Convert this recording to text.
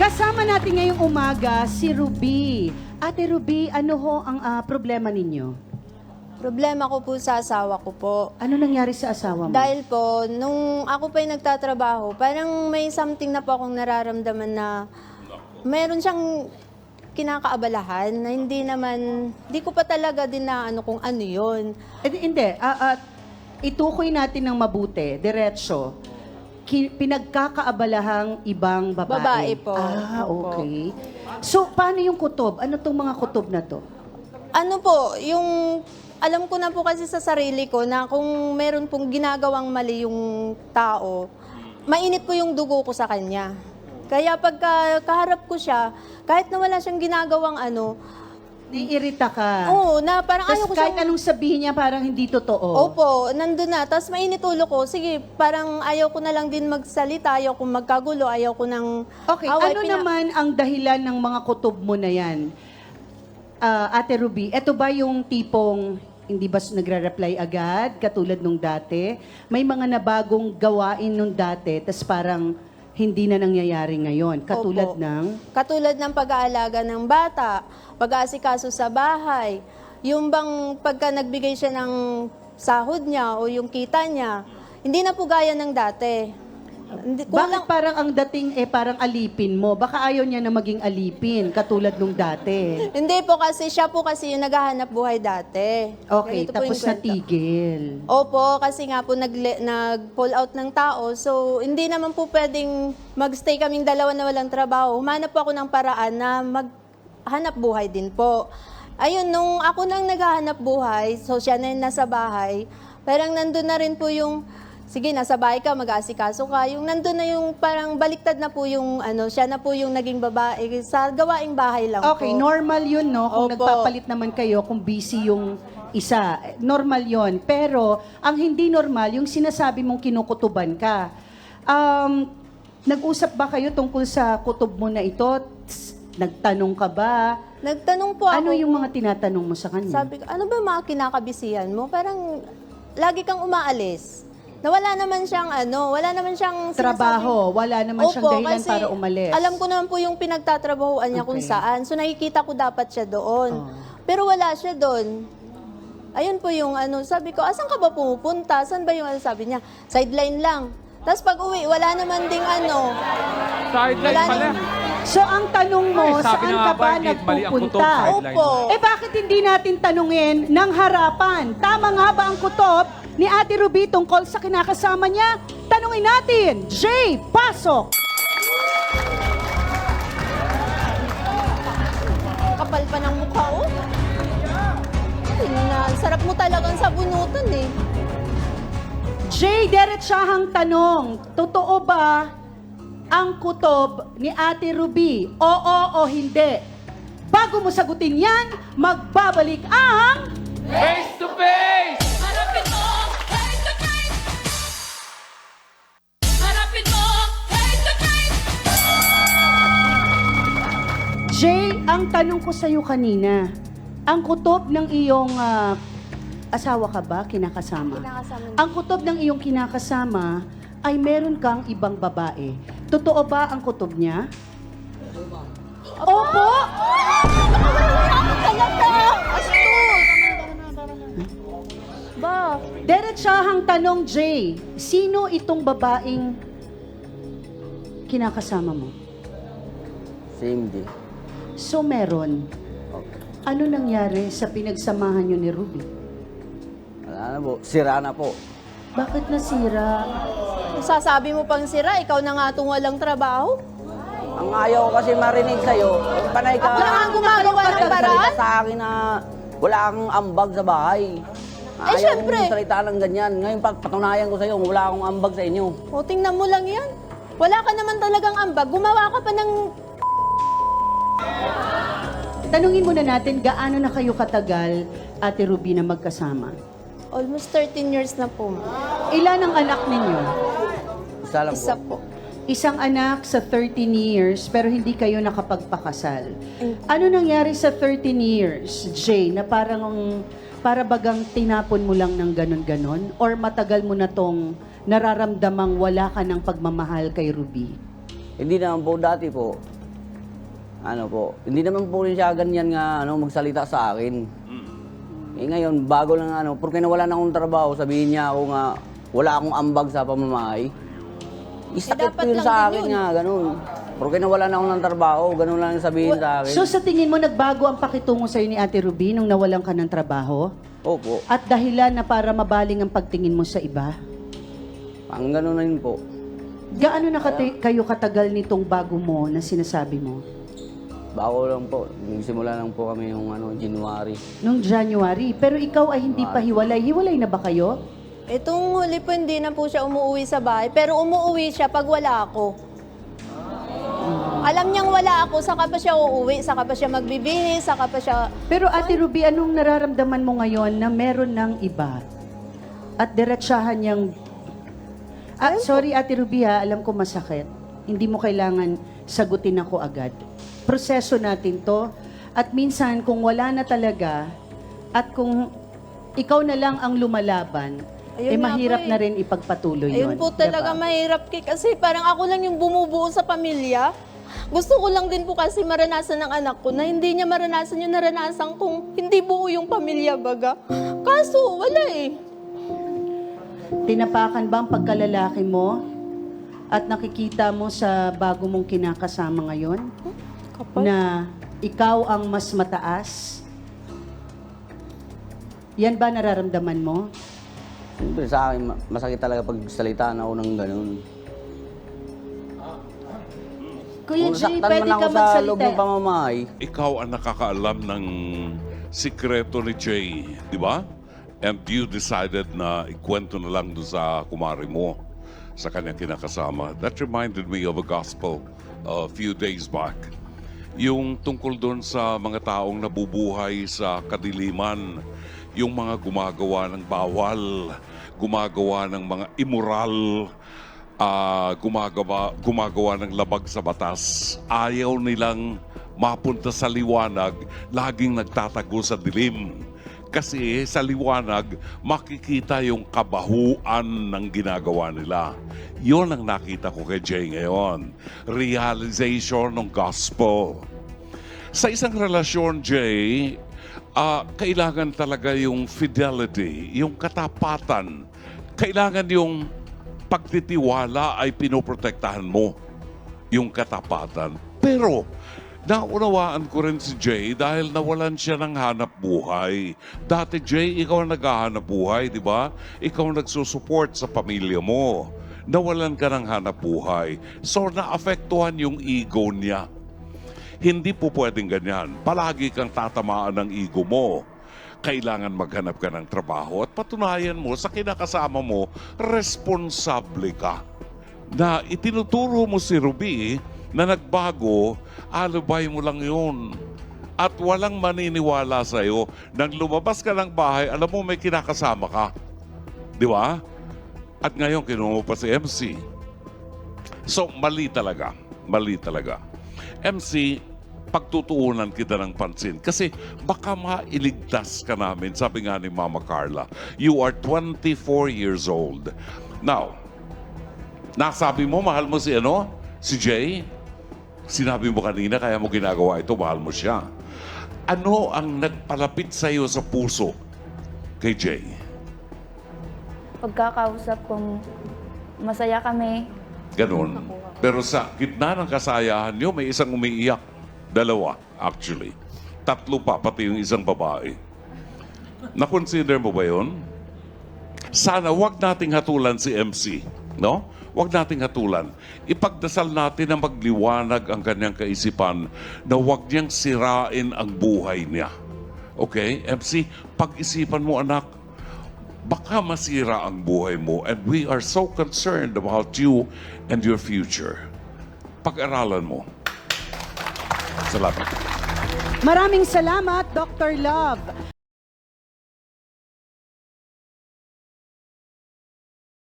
Kasama natin ngayong umaga si Ruby. Ate Ruby, ano ho ang ah, problema ninyo? Problema ko po sa asawa ko po. Ano nangyari sa asawa mo? Dahil po, nung ako pa yung nagtatrabaho, parang may something na po akong nararamdaman na meron siyang kinakaabalahan na hindi naman, hindi ko pa talaga din na ano kung ano yun. Eh, di- hindi. Ah, ah, itukoy natin ng mabuti, diretso. Ki- pinagkakaabalahang ibang babae. Babae po. Ah, Opo. okay. So, paano yung kutob? Ano tong mga kutob na to? Ano po, yung alam ko na po kasi sa sarili ko na kung meron pong ginagawang mali yung tao, mainit po yung dugo ko sa kanya. Kaya pagka kaharap ko siya, kahit na wala siyang ginagawang ano, Naiirita ka. oo, na parang Tapos ayaw ko kahit siyang... anong sabihin niya, parang hindi totoo. Opo, nandun na. Tapos mainit ulo ko. Sige, parang ayaw ko na lang din magsalita, ayaw ko magkagulo, ayaw ko nang... Okay, away. ano Pina- naman ang dahilan ng mga kutob mo na yan? Ah, Ate Ruby, eto ba yung tipong hindi ba nagre-reply agad, katulad nung dati? May mga nabagong gawain nung dati, tas parang hindi na nangyayari ngayon. Katulad Opo. ng... Katulad ng pag-aalaga ng bata, pag-aasikaso sa bahay, yung bang pagka nagbigay siya ng sahod niya o yung kita niya, hindi na po gaya ng dati. Hindi, Bakit kulang, parang ang dating eh parang alipin mo? Baka ayaw niya na maging alipin, katulad nung dati. hindi po kasi siya po kasi yung naghahanap buhay dati. Okay, Ganito po yung tapos kwento. natigil. Opo, kasi nga po nag, nag-pull out ng tao. So, hindi naman po pwedeng magstay kaming dalawa na walang trabaho. Humanap po ako ng paraan na maghanap buhay din po. Ayun, nung ako nang naghahanap buhay, so siya na yung nasa bahay, parang nandun na rin po yung, sige, nasa bahay ka, mag-aasikaso ka. Yung nandun na yung parang baliktad na po yung, ano, siya na po yung naging babae sa gawaing bahay lang Okay, po. normal yun, no? Kung Opo. nagpapalit naman kayo, kung busy yung isa. Normal yon Pero, ang hindi normal, yung sinasabi mong kinukutuban ka. Um, nag-usap ba kayo tungkol sa kutob mo na ito? Tss, Nagtanong ka ba? Nagtanong po ako. Ano yung mga tinatanong mo sa kanya? Sabi ko, ano ba yung mga kinakabisihan mo? Parang lagi kang umaalis. Na wala naman siyang ano, wala naman siyang sinasabi- Trabaho, wala naman siyang Opo, dahilan kasi para umalis. Alam ko naman po yung pinagtatrabahuan niya kung Okay. saan. So nakikita ko dapat siya doon. Oh. Pero wala siya doon. Ayun po yung ano, sabi ko, asan ka ba pumupunta? Saan ba yung ano sabi niya? Sideline lang. Tapos pag uwi, wala naman ding ano. Sideline Wala pala. naman. So, ang tanong mo, Ay, sabi saan na ka ba, ba hindi mali ang nagpupunta? kutob, sideline. Opo. Eh bakit hindi natin tanungin ng harapan? Tama nga ba ang kutob ni Ate Ruby tungkol sa kinakasama niya? Tanungin natin. Jay, pasok! Kapal pa ng mukha, oh. Ay, na, sarap mo talagang sabunutan eh. Jay, diretsahang tanong. Totoo ba ang kutob ni Ate Ruby? Oo o hindi? Bago mo sagutin yan, magbabalik ang... Face to face! Ang tanong ko sa'yo kanina, ang kutob ng iyong ah, asawa ka ba, kinakasama? Kinakasama. Ang kutob ng iyong kinakasama ay meron kang ibang babae. Totoo ba ang kutob niya? Opo! Ba, Diretsahang tanong, Jay, sino itong babaeng kinakasama mo? Same day. So meron. Okay. Ano nangyari sa pinagsamahan niyo ni Ruby? Wala na po. Sira na po. Bakit nasira? kung sasabi mo pang sira, ikaw na nga itong walang trabaho. Ang ayaw ko kasi marinig sa'yo, panay ka, Ako na nga ang gumagawa ng salita paraan. sa akin na wala kang ambag sa bahay. Eh, Ayaw syempre. mong salita ng ganyan. Ngayon, pat- patunayan ko sa'yo, wala akong ambag sa inyo. O, tingnan mo lang yan. Wala ka naman talagang ambag. Gumawa ka pa ng... Tanungin muna natin, gaano na kayo katagal, Ate Ruby, na magkasama? Almost 13 years na po. Ilan ang anak ninyo? Isa lang Isa po. po. Isang anak sa 13 years, pero hindi kayo nakapagpakasal. Mm. Ano nangyari sa 13 years, Jay, na parang para bagang tinapon mo lang ng ganon-ganon? Or matagal mo na tong nararamdamang wala ka ng pagmamahal kay Ruby? Hindi naman po dati po. Ano po, hindi naman po rin siya ganyan nga ano, magsalita sa akin. Eh ngayon, bago lang ano, porque nawala na akong trabaho, sabihin niya ako nga, wala akong ambag sa pamamahay. Isakit dapat ko yun lang sa akin yun. nga, ganun. Porque nawala na ako ng trabaho, ganun lang yung sabihin sa akin. So sa tingin mo, nagbago ang pakitungo sa'yo ni Ate Ruby nung nawalan ka ng trabaho? Opo, At dahilan na para mabaling ang pagtingin mo sa iba? ang ganun na yun po. Gaano na kati- kayo katagal nitong bago mo na sinasabi mo? Bago lang po, nagsimula lang po kami yung ano, January. Nung January. Pero ikaw ay hindi pa hiwalay. Hiwalay na ba kayo? Itong huli po, hindi na po siya umuwi sa bahay. Pero umuwi siya pag wala ako. Alam niyang wala ako, saka pa siya uuwi, saka pa siya magbibihis, saka pa siya... Pero Ate Ruby, anong nararamdaman mo ngayon na meron ng iba? At diretsahan niyang... Ah, sorry Ate Ruby ha, alam ko masakit. Hindi mo kailangan sagutin ako agad. Proseso natin to. At minsan, kung wala na talaga, at kung ikaw na lang ang lumalaban, Ayun eh nga mahirap po eh. na rin ipagpatuloy Ayun yun. po talaga Diba? mahirap kay kasi parang ako lang yung bumubuo sa pamilya. Gusto ko lang din po kasi maranasan ng anak ko na hindi niya maranasan yung naranasan kong hindi buo yung pamilya baga. Kaso wala eh. Tinapakan ba ang pagkalalaki mo? At nakikita mo sa bago mong kinakasama ngayon? Kapal. na ikaw ang mas mataas? Yan ba nararamdaman mo? Siyempre sa akin, ma- masakit talaga pag salita na ako ng ganun. Kuya Kung Jay, saktan pwede man ako ka sa loob magsalita. ng pamamahay, ikaw ang nakakaalam ng sikreto ni Jay, di ba? And you decided na ikwento na lang doon sa kumari mo, sa kanyang kinakasama. That reminded me of a gospel a few days back. Yung tungkol doon sa mga taong nabubuhay sa kadiliman, yung mga gumagawa ng bawal, gumagawa ng mga immoral, ah, gumagawa, gumagawa ng labag sa batas. Ayaw nilang mapunta sa liwanag, laging nagtatago sa dilim. Kasi sa liwanag, makikita yung kabahuan ng ginagawa nila. Yon ang nakita ko kay Jay ngayon. Realization ng gospel. Sa isang relasyon, Jay, ah, kailangan talaga yung fidelity, yung katapatan. Kailangan yung pagtitiwala ay pinoprotektahan mo yung katapatan. Pero, naunawaan ko rin si Jay dahil nawalan siya ng hanap buhay. Dati, Jay, ikaw ang naghahanap buhay, di ba? Ikaw ang nagsusupport sa pamilya mo. Nawalan ka ng hanap buhay. So, naapektuhan yung ego niya. Hindi po pwedeng ganyan. Palagi kang tatamaan ng ego mo. Kailangan maghanap ka ng trabaho at patunayan mo sa kinakasama mo, responsable ka. Na itinuturo mo si Ruby na nagbago, alibay mo lang yun. At walang maniniwala sa'yo. Nang lumabas ka ng bahay, alam mo may kinakasama ka. Di ba? At ngayon, kinuha mo pa si MC. So, mali talaga. Mali talaga. MC, pagtutuunan kita ng pansin. Kasi baka mailigtas ka namin. Sabi nga ni Mama Carla, you are 24 years old. Now, nasabi mo, mahal mo si ano? Si Jay? Sinabi mo kanina, kaya mo ginagawa ito, mahal mo siya. Ano ang nagpalapit sa iyo sa puso kay Jay? pagkakausap kong masaya kami. Ganun. Pero sa gitna ng kasayahan nyo, may isang umiiyak. Dalawa, actually. Tatlo pa, pati yung isang babae. Na-consider mo ba yun? Sana wag nating hatulan si MC. No? Wag nating hatulan. Ipagdasal natin na magliwanag ang kanyang kaisipan na wag niyang sirain ang buhay niya. Okay? MC, pag-isipan mo anak, baka masira ang buhay mo and we are so concerned about you and your future. Pag-aralan mo. Salamat. Maraming salamat, Dr. Love.